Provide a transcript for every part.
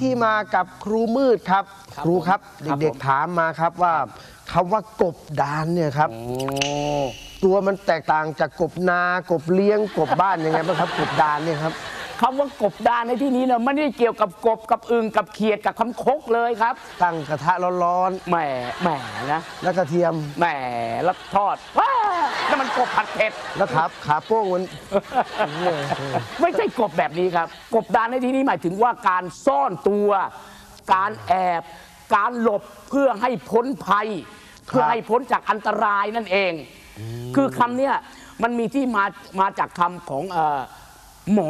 ที่มากับครูมืดครับ ครับครูครับผมครับเด็กผมๆถามมาครับว่าคำว่ากบดานเนี่ยครับโอ้ตัวมันแตกต่างจากกบนากบเลี้ยงกบบ้านยังไงบ้างครับ กบดานเนี่ยครับคำว่ากบดานในที่นี้เนี่ยไม่ได้เกี่ยวกับกบกับอึงกับเขียดกับคำคกเลยครับ ตั้งกระทะร้อนแหมแหมนะๆแล้วกระเทียมแหมแล้วทอดว้า นั่นมันกบผัดเผ็ด แล้วขาขาโป้งมัน ไม่ใช่กบแบบนี้ครับ กบดานในที่นี้หมายถึงว่าการซ่อนตัว การแอบ การหลบเพื่อให้พ้นภัย เพื่อให้พ้นจากอันตรายนั่นเอง คือคำเนี้ยมันมีที่มามาจากคำของเอ่อหมอ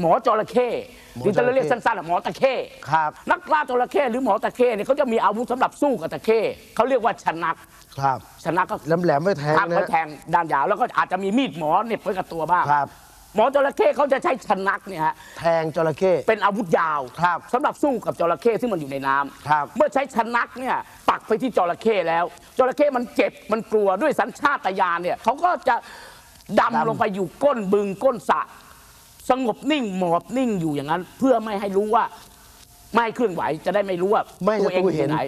หมอจระเข้หมอหรือจะเรียกจระเข้สั้นๆอะหมอตะเข้ครับนักล่าจระเข้หรือหมอตะเข้เนี่ยเขาจะมีอาวุธสำหรับสู้กับตะเข้เขาเรียกว่าชนักครับชนักก็แหลมๆไม่แทงครับนะเขาแทงด้านยาวแล้วก็อาจจะมีมีดหมอเหน็บไว้กับตัวบ้างครับหมอจระเข้เขาจะใช้ชนักเนี่ยฮะแทงจระเข้เป็นอาวุธยาวครับสำหรับสู้กับจระเข้ซึ่งมันอยู่ในน้ำครับเมื่อใช้ชนักเนี่ยปักไปที่จระเข้แล้วจระเข้มันเจ็บมันกลัวด้วยสัญชาตญาณเนี่ยเขาก็จะดำลงไปอยู่ก้นบึงก้นสระ สงบนิ่งหมอบนิ่งอยู่อย่างนั้น เพื่อไม่ให้รู้ว่า ไม่ให้เคลื่อนไหวจะได้ไม่รู้ว่าไม่ให้ตัวเองอตัวเห็ยู่นไหน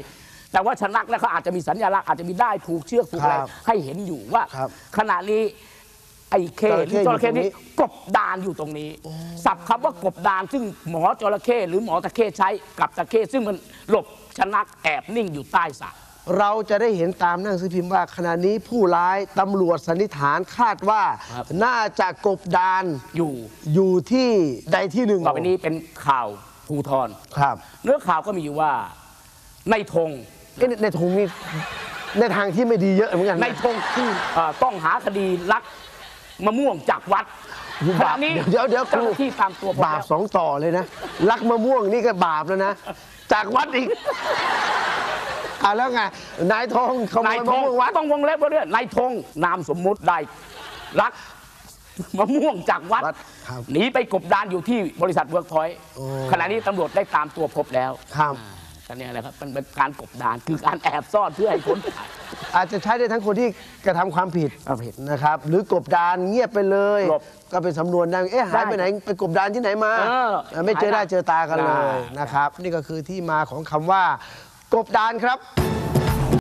แต่ว่าชนักแล้วเขาอาจจะมีสัญลักษณ์อาจจะมีได้ายผูกเชือกผูกอะไรครับให้เห็นอยู่ว่า ครับขณะนี้ไอ้เคจหระรืเข้อจระเข้อยู่ตรงนี้ นี้กบดานอยู่ตรงนี้ศัพท์คำว่ากบดานซึ่งหมอจระเข้หรือหมอตะเข้ใช้กับตะเข้ซึ่งมันหลบชนักแอบนิ่งอยู่ใต้สระ เราจะได้เห็นตามหนังสือพิมพ์ว่าขณะนี้ผู้ร้ายตำรวจสันนิษฐานคาดว่าครับน่าจะกบดานอยู่อยู่ที่ใดที่หนึ่งต่อไปนี้เป็นข่าวภูทรครับ เนื้อข่าวก็มีอยู่ว่าในธงเอ๊ะในในทงนี้ในทางที่ไม่ดีเยอะเหมือนกันนะในธงที่เอ่อต้องหาคดีลักมะม่วงจากวัดขณะนี้เดี๋ยวเดี๋ยวคเจ้ารูหน้าที่ตามตัวผมบาปแล้วสองต่อเลยนะลักมะม่วงนี่ก็บาปแล้วนะ จากวัดอีก อ่าแล้วไงนายทองขโมนายยมะธงม่วงวัดต้องวงเล็บไว้ด้วยนายธงนามสมมุติได้ลักมะม่วงจากวัดวัดครับ หนีไปกบดานอยู่ที่บริษัทเวิร์กพอยต์โอ้ ขณะนี้ตำรวจได้ตามตัวพบแล้วครับ ก็เนี่ยแหละครับมันเป็นการกบดานคือการแอบซ่อนเพื่อให้พ้นภัยอาจจะใช้ได้ทั้งคนที่กระทำความผิดความผิดนะครับ หรือกบดานเงียบไปเลย หลบก็เป็นสำนวนได้เอ๊ะหายไปไหนไปกบดานที่ไหนมาเออเออไม่เจอหน้าหายไปเจอตากันเลยอ่านนะครับ นี่ก็คือที่มาของคำว่า กบดานครับ